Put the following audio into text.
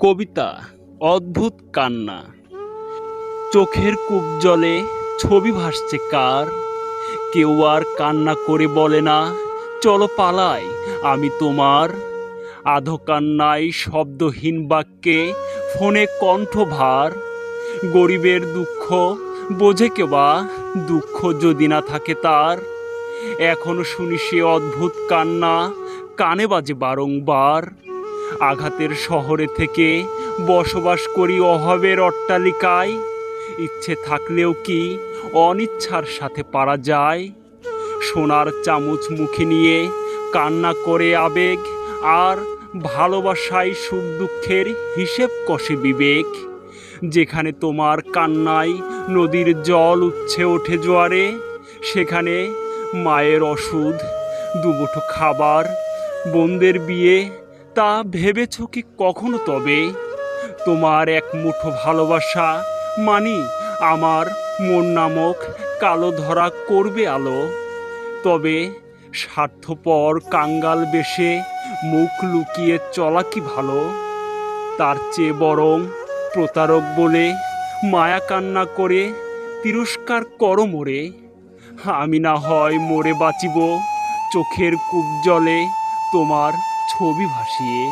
কবিতা, অদ্ভুত কান্না। চোখের কূপ জলে ছবি ভাসছে কার? কেউ আর কান্না করে বলে না, চলো পালাই, আমি তোমার। আধো কান্নায় শব্দহীন বাক্যে ফোনে কণ্ঠভার গরিবের দুঃখ বোঝে কেবা দুঃখ যদি না থাকে তার। এখনও শুনি সে অদ্ভুত কান্না, কানে বাজে বারংবার। আঘাতের শহরে থেকে বসবাস করি অভাবের অট্টালিকায়। ইচ্ছে থাকলেও কি অনিচ্ছার সাথে পারা যায়? সোনার চামচ মুখে নিয়ে কান্না করে আবেগ আর ভালোবাসায় সুখ দুঃখের হিসেব কষে বিবেক। যেখানে তোমার কান্নায় নদীর জল উচ্ছে ওঠে জোয়ারে, সেখানে মায়ের ওষুধ, দুবুঠো খাবার, বোনদের বিয়ে তা ভেবেছ কি কখনো তবে? তোমার এক মুঠো ভালোবাসা মানি আমার মন নামক কালো ধরা করবে আলো। তবে স্বার্থপর কাঙ্গাল বেশে মুখ লুকিয়ে চলা কি ভালো? তার চেয়ে বরং প্রতারক বলে মায়া কান্না করে তিরস্কার করো মোরে। আমি না হয় মোরে বাঁচিব, চোখের কূপ জলে তোমার ছবি ভাসিয়ে